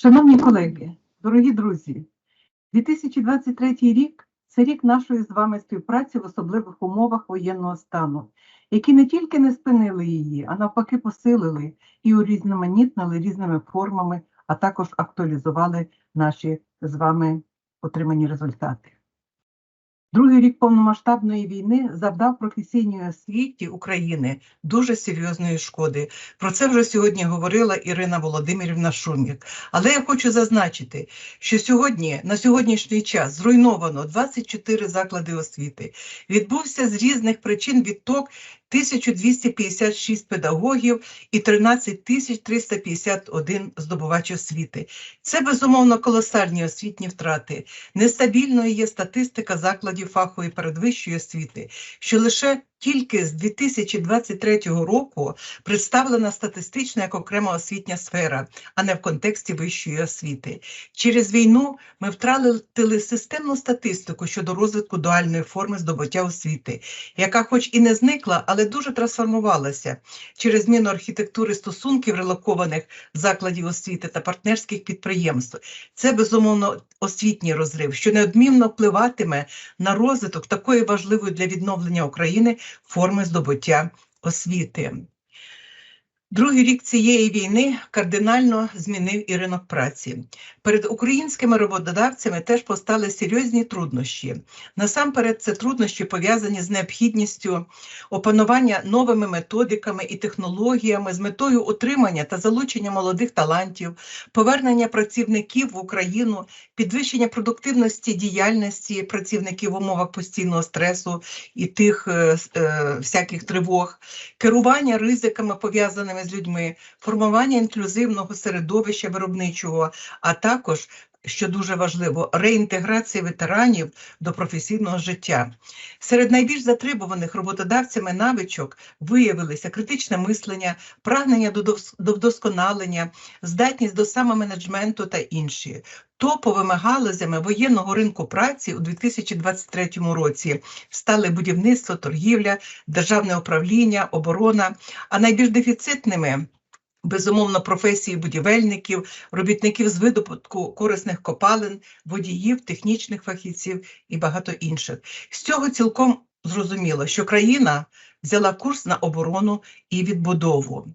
Шановні колеги, дорогі друзі, 2023 рік це рік нашої з вами співпраці в особливих умовах воєнного стану, які не тільки не спинили її, а навпаки посилили і урізноманітнили різними формами, а також актуалізували наші з вами отримані результати. Другий рік повномасштабної війни завдав професійній освіті України дуже серйозної шкоди. Про це вже сьогодні говорила Ірина Володимирівна Шумік. Але я хочу зазначити, що сьогодні на сьогоднішній час зруйновано 24 заклади освіти. Відбувся з різних причин відток 1256 педагогів і 13 351 здобувач освіти. Це безумовно колосальні освітні втрати. Нестабільною є статистика закладів фахової передвищої освіти, що лише тільки з 2023 року представлена статистично як окрема освітня сфера, а не в контексті вищої освіти. Через війну ми втратили системну статистику щодо розвитку дуальної форми здобуття освіти, яка, хоч і не зникла, але дуже трансформувалася через зміну архітектури стосунків релокованих закладів освіти та партнерських підприємств. Це безумовно освітній розрив, що неодмінно впливатиме на розвиток такої важливої для відновлення України форми здобуття освіти. Другий рік цієї війни кардинально змінив і ринок праці. Перед українськими роботодавцями теж постали серйозні труднощі. Насамперед, це труднощі пов'язані з необхідністю опанування новими методиками і технологіями з метою утримання та залучення молодих талантів, повернення працівників в Україну, підвищення продуктивності діяльності працівників в умовах постійного стресу і тих е, е, всяких тривог, керування ризиками пов'язаними з людьми, формування інклюзивного середовища виробничого, а також, що дуже важливо, реінтеграція ветеранів до професійного життя. Серед найбільш затребуваних роботодавцями навичок виявилися критичне мислення, прагнення до вдосконалення, здатність до самоменеджменту та інші. Топовими галузями воєнного ринку праці у 2023 році стали будівництво, торгівля, державне управління, оборона, а найбільш дефіцитними безумовно професії будівельників, робітників з видобутку корисних копалин, водіїв, технічних фахівців і багато інших. З цього цілком зрозуміло, що країна взяла курс на оборону і відбудову.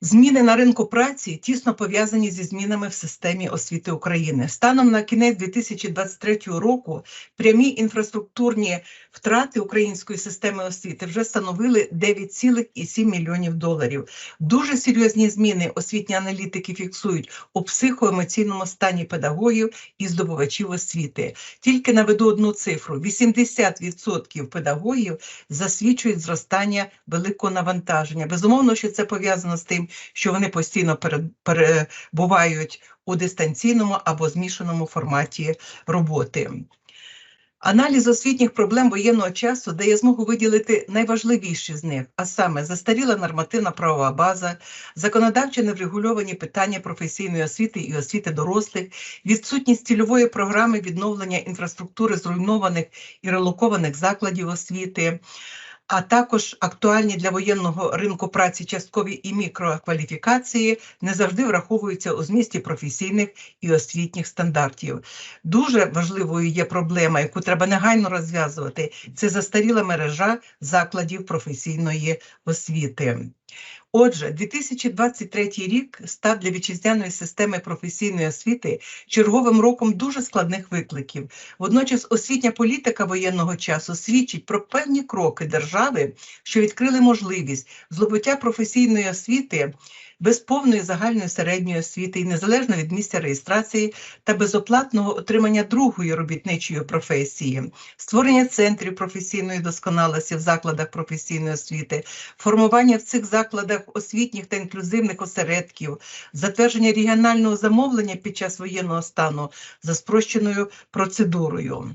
Зміни на ринку праці тісно пов'язані зі змінами в системі освіти України. Станом на кінець 2023 року прямі інфраструктурні втрати української системи освіти вже становили 9,7 мільйонів доларів. Дуже серйозні зміни освітні аналітики фіксують у психоемоційному стані педагогів і здобувачів освіти. Тільки наведу одну цифру: 80% педагогів засвідчують зростання великого навантаження. Безумовно, що це пов'язано з тим, що вони постійно перебувають у дистанційному або змішаному форматі роботи. Аналіз освітніх проблем воєнного часу дає змогу виділити найважливіші з них, а саме застаріла нормативна правова база, законодавчо неврегульовані питання професійної освіти і освіти дорослих, відсутність цільової програми відновлення інфраструктури зруйнованих і релокованих закладів освіти, а також актуальні для воєнного ринку праці часткові і мікрокваліфікації не завжди враховуються у змісті професійних і освітніх стандартів. Дуже важливою є проблема, яку треба негайно розв'язувати. Це застаріла мережа закладів професійної освіти. Отже, 2023 рік став для вітчизняної системи професійної освіти черговим роком дуже складних викликів. Водночас освітня політика воєнного часу свідчить про певні кроки держави, що відкрили можливість здобуття професійної освіти без повної загальної середньої освіти і незалежно від місця реєстрації та безоплатного отримання другої робітничої професії, створення центрів професійної досконалості в закладах професійної освіти, формування в цих закладах освітніх та інклюзивних осередків, затвердження регіонального замовлення під час воєнного стану за спрощеною процедурою.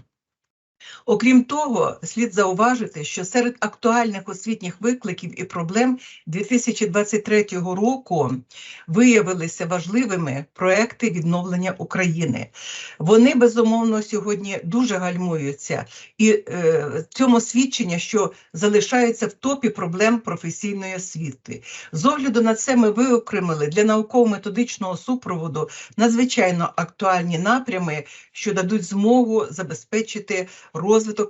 Окрім того, слід зауважити, що серед актуальних освітніх викликів і проблем 2023 року виявилися важливими проекти відновлення України. Вони безумовно сьогодні дуже гальмуються, і е, цьому свідчення, що залишаються в топі проблем професійної освіти. З огляду на це ми виокремили для науково-методичного супроводу надзвичайно актуальні напрями, що дадуть змогу забезпечити розвиток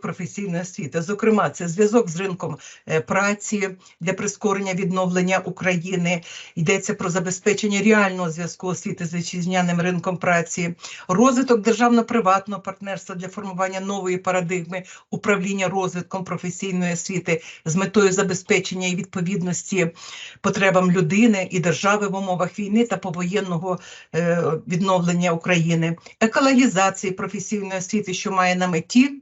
професійної освіти. Зокрема, це зв'язок з ринком е, праці для прискорення відновлення України. Йдеться про забезпечення реального зв'язку освіти з вітчизняним ринком праці, розвиток державно-приватного партнерства для формування нової парадигми управління розвитком професійної освіти з метою забезпечення і відповідності потребам людини і держави в умовах війни та повоєнного е, відновлення України, екологізації професійної освіти, що має на меті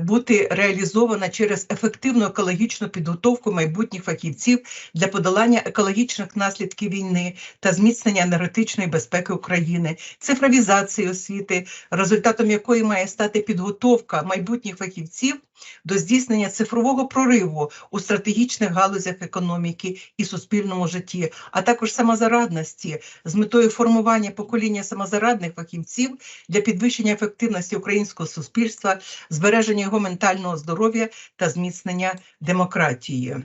бути реалізована через ефективну екологічну підготовку майбутніх фахівців для подолання екологічних наслідків війни та зміцнення енергетичної безпеки України, цифровізації освіти, результатом якої має стати підготовка майбутніх фахівців до здійснення цифрового прориву у стратегічних галузях економіки і суспільному житті, а також самозарадності з метою формування покоління самозарадних фахівців для підвищення ефективності українського суспільства, збереження його ментального здоров'я та зміцнення демократії.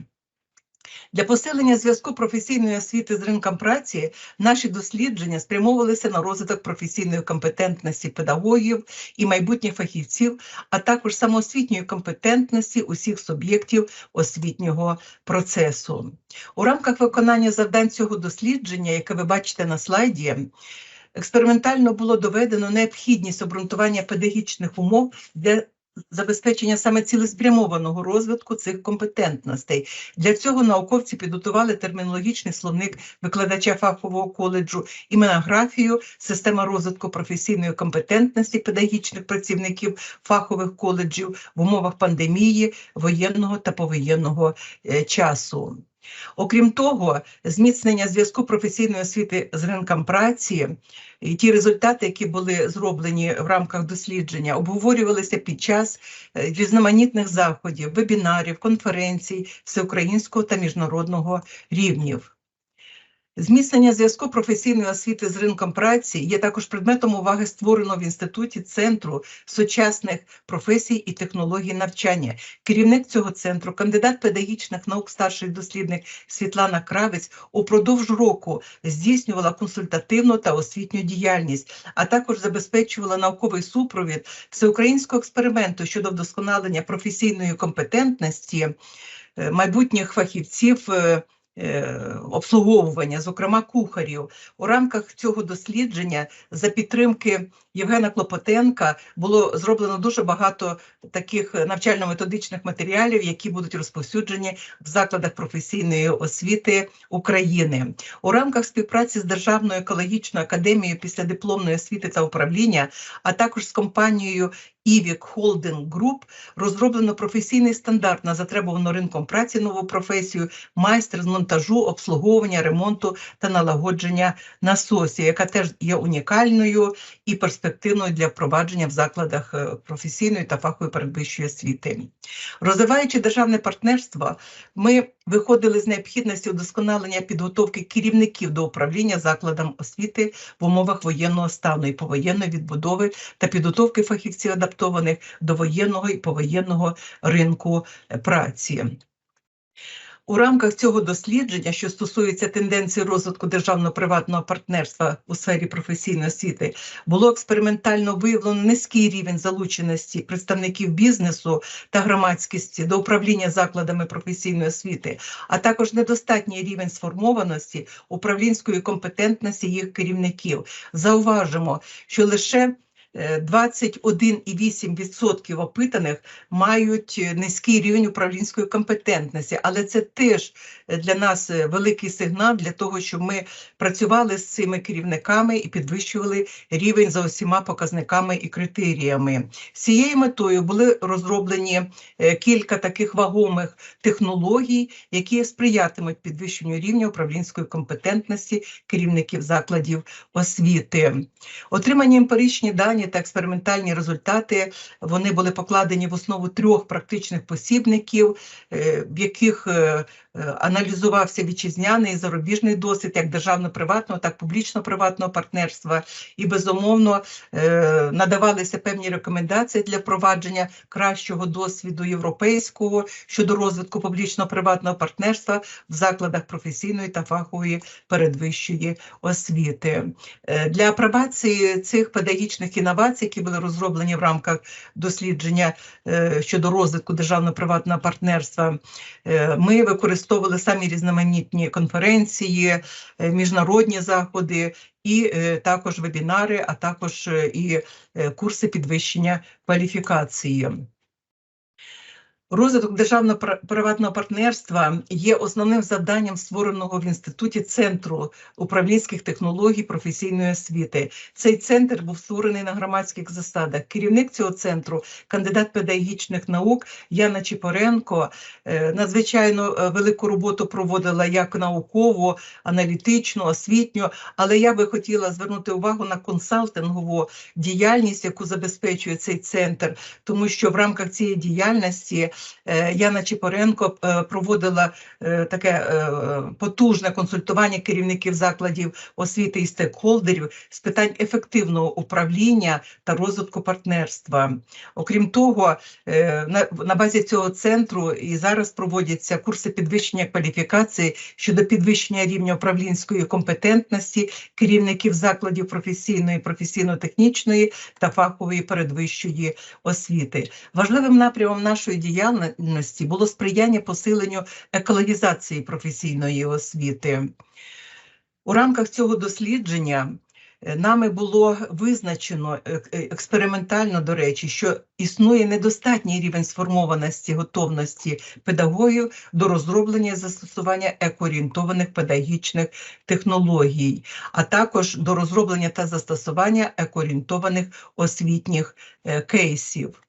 Для посилення зв'язку професійної освіти з ринком праці наші дослідження спрямовувалися на розвиток професійної компетентності педагогів і майбутніх фахівців, а також самоосвітньої компетентності усіх суб'єктів освітнього процесу. У рамках виконання завдань цього дослідження, яке ви бачите на слайді, експериментально було доведено необхідність обґрунтування педагогічних умов для забезпечення саме цілеспрямованого розвитку цих компетентностей. Для цього науковці підготували термінологічний словник викладача фахового коледжу, іменографію, система розвитку професійної компетентності педагогічних працівників фахових коледжів в умовах пандемії, воєнного та повоєнного е, часу. Окрім того, зміцнення зв'язку професійної освіти з ринком праці і ті результати, які були зроблені в рамках дослідження, обговорювалися під час е, різноманітних заходів, вебінарів, конференцій всеукраїнського та міжнародного рівнів. Зміцнення зв'язку професійної освіти з ринком праці є також предметом уваги створеного в інституті центру сучасних професій і технологій навчання. Керівник цього центру, кандидат педагогічних наук, старший дослідник Світлана Кравець упродовж року здійснювала консультативну та освітню діяльність, а також забезпечувала науковий супровід всеукраїнського експерименту щодо вдосконалення професійної компетентності е, майбутніх фахівців. Е, обслуговування, зокрема кухарів. У рамках цього дослідження за підтримки Євгена Клопотенка було зроблено дуже багато таких навчально-методичних матеріалів, які будуть розповсюджені в закладах професійної освіти України. У рамках співпраці з Державною екологічною академією після дипломної освіти та управління, а також з компанією Івік Холдинг Груп розроблено професійний стандарт на затребувану ринком праці нову професію, майстер з монтажу, обслуговування, ремонту та налагодження насосів, яка теж є унікальною і перспективною для впровадження в закладах е, професійної та фахової передвищої освіти. Розвиваючи державне партнерство, ми виходили з необхідності удосконалення підготовки керівників до управління закладом освіти в умовах воєнного стану і повоєнної відбудови та підготовки фахівців адаптованих до воєнного і повоєнного ринку праці. У рамках цього дослідження, що стосується тенденції розвитку державно-приватного партнерства у сфері професійної освіти, було експериментально виявлено низький рівень залученості представників бізнесу та громадськості до управління закладами професійної освіти, а також недостатній рівень сформованості управлінської компетентності їх керівників. Зауважимо, що лише 21,8% опитаних мають низький рівень управлінської компетентності, але це теж для нас великий сигнал для того, щоб ми працювали з цими керівниками і підвищували рівень за усіма показниками і критеріями. З цією метою були розроблені е, кілька таких вагомих технологій, які сприятимуть підвищенню рівня управлінської компетентності керівників закладів освіти. Отримані емпіричні дані навчальні та експериментальні результати вони були покладені в основу трьох практичних посібників, е, в яких е, аналізувався вітчизняний і зарубіжний досвід як державно-приватного, так і публічно-приватного партнерства. І безумовно е, надавалися певні рекомендації для впровадження кращого досвіду європейського щодо розвитку публічно-приватного партнерства в закладах професійної та фахової передвищої освіти. Для апробації цих педагогічних інновацій, які були розроблені в рамках дослідження е, щодо розвитку державно-приватного партнерства, е, ми використовували самі різноманітні конференції, е, міжнародні заходи і також вебінари, а також і курси підвищення кваліфікації. Розвиток державно-приватного партнерства є основним завданням створеного в інституті Центру управлінських технологій професійної освіти. Цей центр був створений на громадських засадах. Керівник цього центру, кандидат педагогічних наук Яна Чіпоренко, е, надзвичайно е, велику роботу проводила як наукову, аналітичну, освітню. Але я би хотіла звернути увагу на консалтингову діяльність, яку забезпечує цей центр, тому що в рамках цієї діяльності Яна Чіпоренко е, проводила е, таке е, потужне консультування керівників закладів освіти і стейкхолдерів з питань ефективного управління та розвитку партнерства. Окрім того, е, на базі цього центру і зараз проводяться курси підвищення кваліфікації щодо підвищення рівня управлінської компетентності керівників закладів професійної, професійно-технічної та фахової передвищої освіти. Важливим напрямом нашої діяльності було сприяння посиленню екологізації професійної освіти. У рамках цього дослідження е, нами було визначено е, е, експериментально, до речі, що існує недостатній рівень сформованості готовності педагогів до розроблення і застосування екоорієнтованих педагогічних технологій, а також до розроблення та застосування екоорієнтованих освітніх кейсів.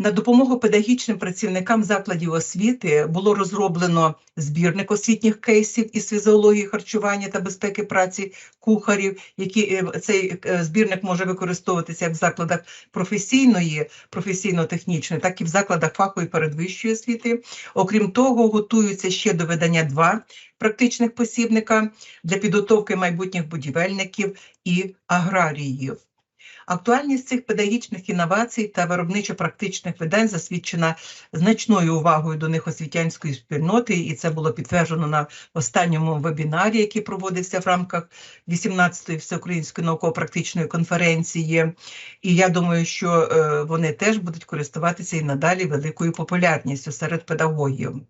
На допомогу педагогічним працівникам закладів освіти було розроблено збірник освітніх кейсів із фізіології харчування та безпеки праці кухарів, які е, цей е, збірник може використовуватися як в закладах професійної, професійно-технічної, так і в закладах фахової передвищої освіти. Окрім того, готуються ще до видання два практичних посібника для підготовки майбутніх будівельників і аграріїв. Актуальність цих педагогічних інновацій та виробничо-практичних видань засвідчена значною увагою до них освітянської спільноти, і це було підтверджено на останньому вебінарі, який проводився в рамках 18-ї всеукраїнської науково-практичної конференції. І я думаю, що е, вони теж будуть користуватися і надалі великою популярністю серед педагогів.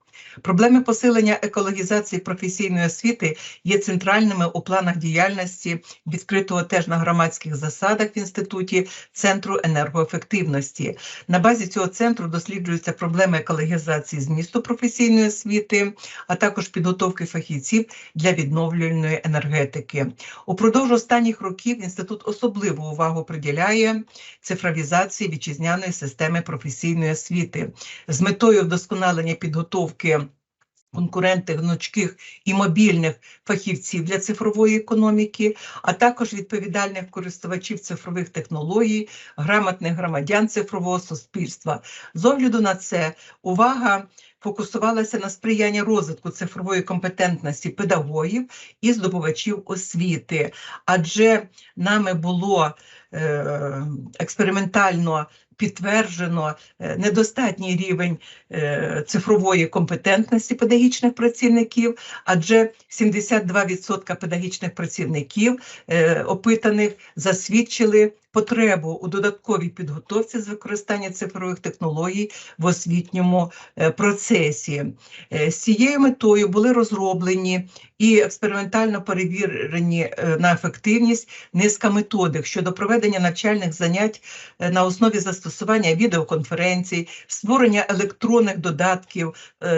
Проблеми посилення екологізації професійної освіти є центральними у планах діяльності відкритого теж на громадських засадах в інституті Центру енергоефективності. На базі цього центру досліджуються проблеми екологізації змісту професійної освіти, а також підготовки фахівців для відновлювальної енергетики. Упродовж останніх років інститут особливу увагу приділяє цифровізації вітчизняної системи професійної освіти з метою вдосконалення підготовки конкурентних, гнучких і мобільних фахівців для цифрової економіки, а також відповідальних користувачів цифрових технологій, грамотних громадян цифрового суспільства. З огляду на це увага фокусувалася на сприяння розвитку цифрової компетентності педагогів і здобувачів освіти, адже нами було е, експериментально підтверджено е, недостатній рівень е, цифрової компетентності педагогічних працівників, адже 72% педагогічних працівників е, опитаних засвідчили потребу у додатковій підготовці з використання цифрових технологій в освітньому процесі. З цією метою були розроблені і експериментально перевірені на ефективність низка методик щодо проведення навчальних занять на основі застосування відеоконференцій, створення електронних додатків,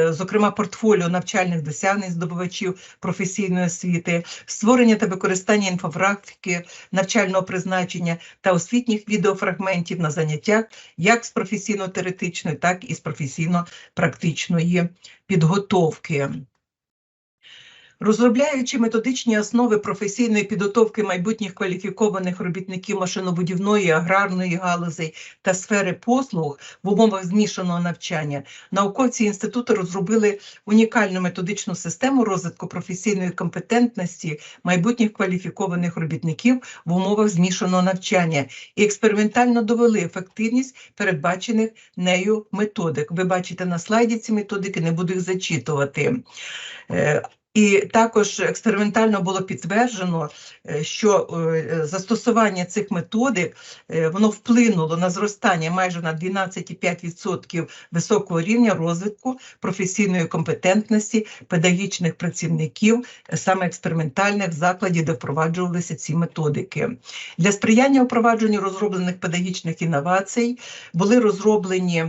зокрема портфоліо навчальних досягнень здобувачів професійної освіти, створення та використання інфографіки навчального призначення та освітніх відеофрагментів на заняттях як з професійно-теоретичної, так і з професійно-практичної підготовки. Розробляючи методичні основи професійної підготовки майбутніх кваліфікованих робітників машинобудівної, аграрної галузей та сфери послуг в умовах змішаного навчання, науковці інституту розробили унікальну методичну систему розвитку професійної компетентності майбутніх кваліфікованих робітників в умовах змішаного навчання і експериментально довели ефективність передбачених нею методик. Ви бачите на слайді ці методики, не буду їх зачитувати. І також експериментально було підтверджено, е, що е, застосування цих методик е, воно вплинуло на зростання майже на 12,5% високого рівня розвитку професійної компетентності педагогічних працівників, саме експериментальних закладів, де впроваджувалися ці методики. Для сприяння впровадженню розроблених педагогічних інновацій були розроблені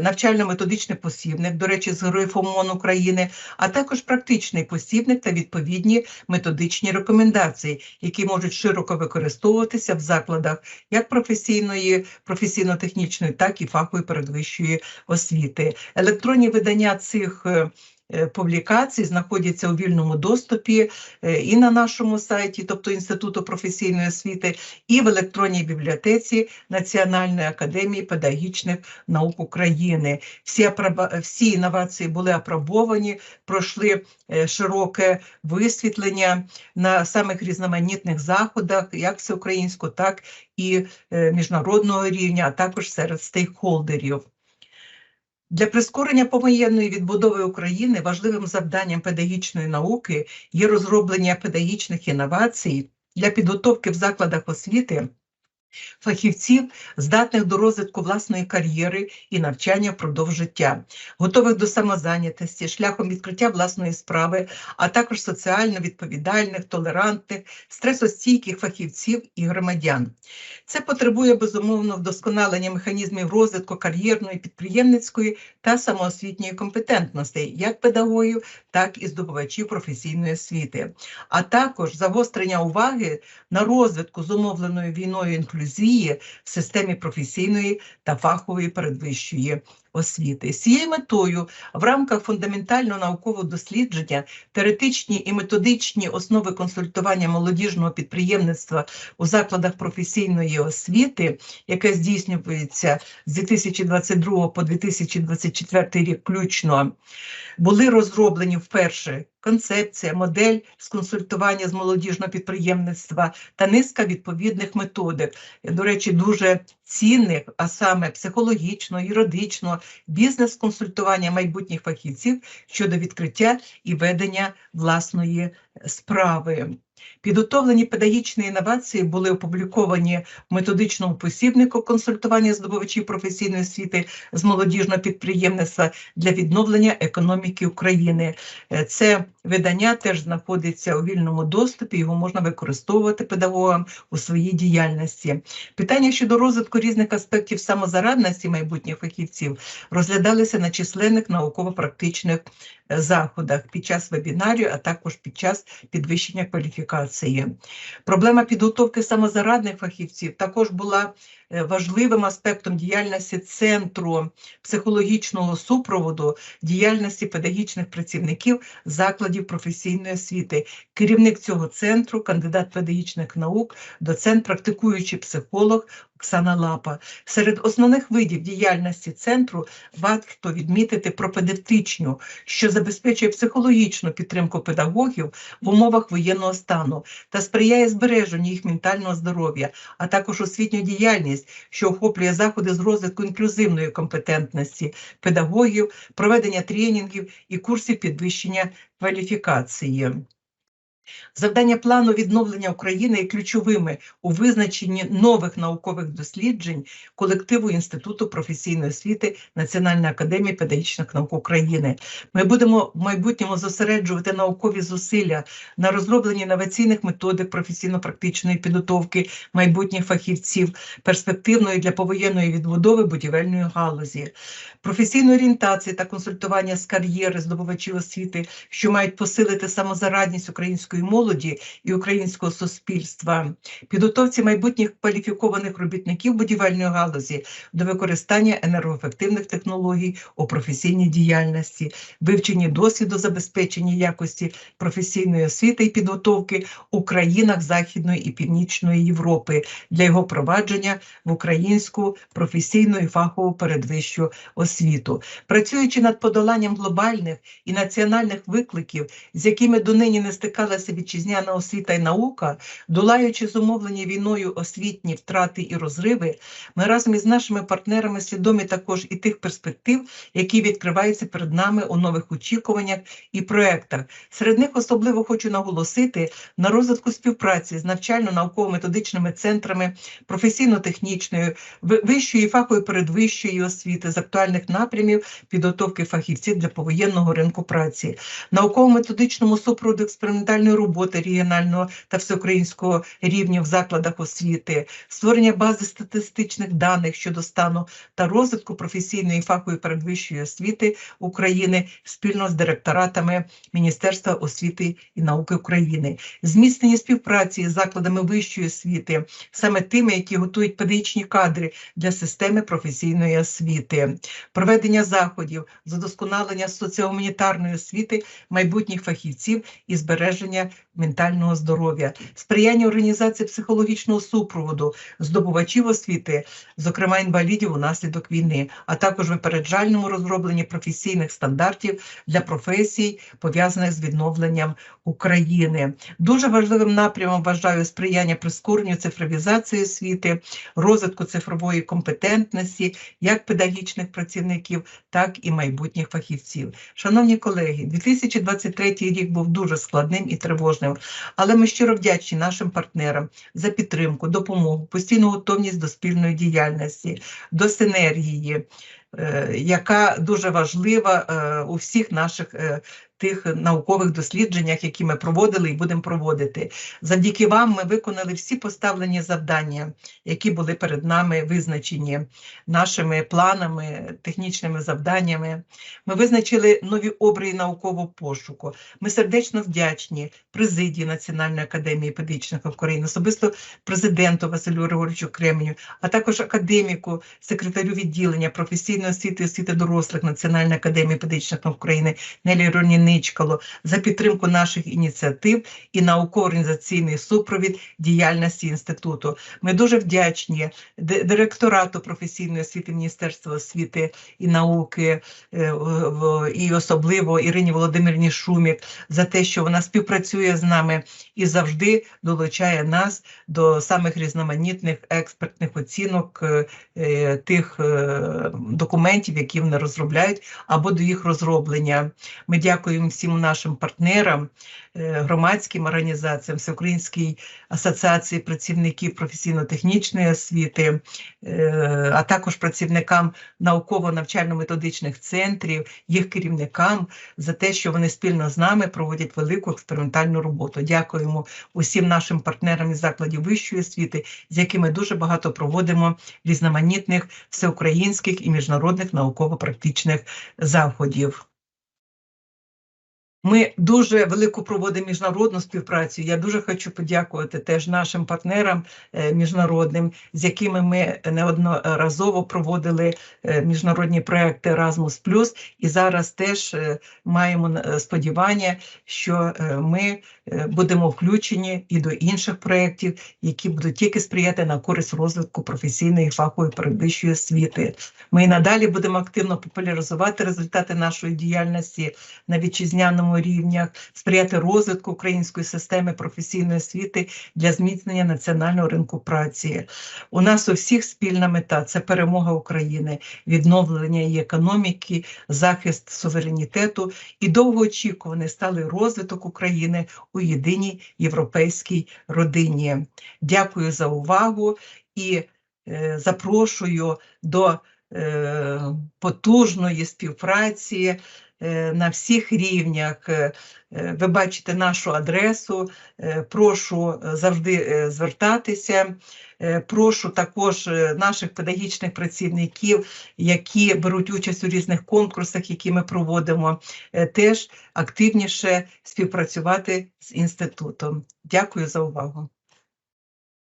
навчально-методичний посібник, до речі, з героїв ОМОН України, а також практичний посібник та відповідні методичні рекомендації, які можуть широко використовуватися в закладах як професійної, професійно-технічної, так і фахової передвищої освіти. Електронні видання цих е, Публікацій знаходяться у вільному доступі е, і на нашому сайті, тобто Інституту професійної освіти, і в електронній бібліотеці Національної академії педагогічних наук України. Всі, всі інновації були апробовані, пройшли е, широке висвітлення на самих різноманітних заходах, як всеукраїнського, так і е, міжнародного рівня, а також серед стейкхолдерів. Для прискорення повоєнної відбудови України важливим завданням педагогічної науки є розроблення педагогічних інновацій для підготовки в закладах освіти фахівців, здатних до розвитку власної кар'єри і навчання впродовж життя, готових до самозайнятості, шляхом відкриття власної справи, а також соціально відповідальних, толерантних, стресостійких фахівців і громадян. Це потребує безумовно вдосконалення механізмів розвитку кар'єрної, підприємницької та самоосвітньої компетентностей як педагогів, так і здобувачів професійної освіти, а також загострення уваги на розвитку зумовленої війною інклюзії в системі професійної та фахової передвищої освіти. З цією метою в рамках фундаментального наукового дослідження теоретичні і методичні основи консультування молодіжного підприємництва у закладах професійної освіти, яке здійснюється з 2022 по 2024 рік включно, були розроблені вперше концепція, модель з консультування з молодіжного підприємництва та низка відповідних методик, до речі, дуже цінних, а саме психологічного, юридичного, бізнес-консультування майбутніх фахівців щодо відкриття і ведення власної справи. Підготовлені педагогічні інновації були опубліковані в методичному посібнику консультування здобувачів професійної освіти з молодіжного підприємництва для відновлення економіки України. Е, Це видання теж знаходиться у вільному доступі, його можна використовувати педагогам у своїй діяльності. Питання щодо розвитку різних аспектів самозарадності майбутніх фахівців розглядалися на численних науково-практичних е, заходах під час вебінарів, а також під час підвищення кваліфікації. Проблема підготовки самозарадних фахівців також була важливим аспектом діяльності центру психологічного супроводу діяльності педагогічних працівників закладів професійної освіти. Керівник цього центру, кандидат педагогічних наук, доцент, практикуючий психолог Оксана Лапа. Серед основних видів діяльності центру варто відмітити пропедевтичну, що забезпечує психологічну підтримку педагогів в умовах воєнного стану та сприяє збереженню їх ментального здоров'я, а також освітню діяльність, що охоплює заходи з розвитку інклюзивної компетентності педагогів, проведення тренінгів і курсів підвищення кваліфікації. Завдання плану відновлення України є ключовими у визначенні нових наукових досліджень колективу Інституту професійної освіти Національної академії педагогічних наук України. Ми будемо в майбутньому зосереджувати наукові зусилля на розробленні інноваційних методик професійно-практичної підготовки майбутніх фахівців, перспективної для повоєнної відбудови будівельної галузі, професійної орієнтації та консультування з кар'єри здобувачів освіти, що мають посилити самозарадність української української молоді і українського суспільства, підготовці майбутніх кваліфікованих робітників будівельної галузі до використання енергоефективних технологій у професійній діяльності, вивченні досвіду забезпечення якості професійної освіти і підготовки у країнах Західної і Північної Європи для його провадження в українську професійну і фахову передвищу освіту, працюючи над подоланням глобальних і національних викликів, з якими донині не стикалася вітчизняна освіта і наука, долаючи зумовлені війною освітні втрати і розриви, ми разом із нашими партнерами свідомі також і тих перспектив, які відкриваються перед нами у нових очікуваннях і проектах. Серед них особливо хочу наголосити на розвитку співпраці з навчально-науково-методичними центрами професійно-технічної, вищої фахової передвищої освіти з актуальних напрямів підготовки фахівців для повоєнного ринку праці, науково-методичному супроводу експериментальної роботи регіонального та всеукраїнського рівня в закладах освіти, створення бази статистичних даних щодо стану та розвитку професійної і фахової передвищої освіти України спільно з директоратами Міністерства освіти і науки України, зміцнення співпраці з закладами вищої освіти, саме тими, які готують педагогічні кадри для системи професійної освіти, проведення заходів з удосконалення соціогуманітарної освіти майбутніх фахівців і збереження ментального здоров'я, сприяння організації психологічного супроводу здобувачів освіти, зокрема інвалідів унаслідок війни, а також випереджальному розробленні професійних стандартів для професій, пов'язаних з відновленням України. Дуже важливим напрямом вважаю сприяння прискоренню цифровізації освіти, розвитку цифрової компетентності як педагогічних працівників, так і майбутніх фахівців. Шановні колеги, 2023 рік був дуже складним і тривожним, але ми щиро вдячні нашим партнерам за підтримку, допомогу, постійну готовність до спільної діяльності, до синергії, е, яка дуже важлива е, у всіх наших е, тих наукових дослідженнях, які ми проводили і будемо проводити. Завдяки вам ми виконали всі поставлені завдання, які були перед нами визначені нашими планами, технічними завданнями. Ми визначили нові обрії наукового пошуку. Ми сердечно вдячні президії Національної академії педагогічних України, особисто президенту Василю Григоровичу Кременю, а також академіку, секретарю відділення професійної освіти освіти дорослих Національної академії педагогічних України Нелі Роніничкало за підтримку наших ініціатив і науково-організаційний супровід діяльності інституту. Ми дуже вдячні директорату професійної освіти Міністерства освіти і науки е, і особливо Ірині Володимирівні Шумік за те, що вона співпрацює з нами і завжди долучає нас до самих різноманітних експертних оцінок е, е, тих документів, які вони розробляють, або до їх розроблення. Ми дякуємо всім нашим партнерам, е, громадським організаціям, Всеукраїнській асоціації працівників професійно-технічної освіти, е, а також працівникам науково-навчально-методичних центрів, їх керівникам за те, що вони спільно з нами проводять велику експериментальну роботу. Дякуємо усім нашим партнерам із закладів вищої освіти, з якими дуже багато проводимо різноманітних всеукраїнських і міжнародних науково-практичних заходів. Ми дуже велику проводимо міжнародну співпрацю. Я дуже хочу подякувати теж нашим партнерам е, міжнародним, з якими ми неодноразово проводили е, міжнародні проекти Erasmus+, і зараз теж е, маємо сподівання, що ми будемо включені і до інших проєктів, які будуть тільки сприяти на користь розвитку професійної і фахової передвищої освіти. Ми і надалі будемо активно популяризувати результати нашої діяльності на вітчизняному рівнях, сприяти розвитку української системи професійної освіти для зміцнення національного ринку праці. У нас у всіх спільна мета це перемога України, відновлення її економіки, захист суверенітету і довгоочікуваний сталий розвиток України у єдиній європейській родині. Дякую за увагу і е, запрошую до е, потужної співпраці на всіх рівнях. Е, е, Ви бачите нашу адресу. Е, Прошу е, завжди е, звертатися. Е, Прошу також е, наших педагогічних працівників, які беруть участь у різних конкурсах, які ми проводимо, е, теж активніше співпрацювати з інститутом. Дякую за увагу.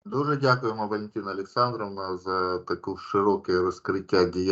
Дуже дякуємо, Валентина Олександровна, за таке широке розкриття діяльності.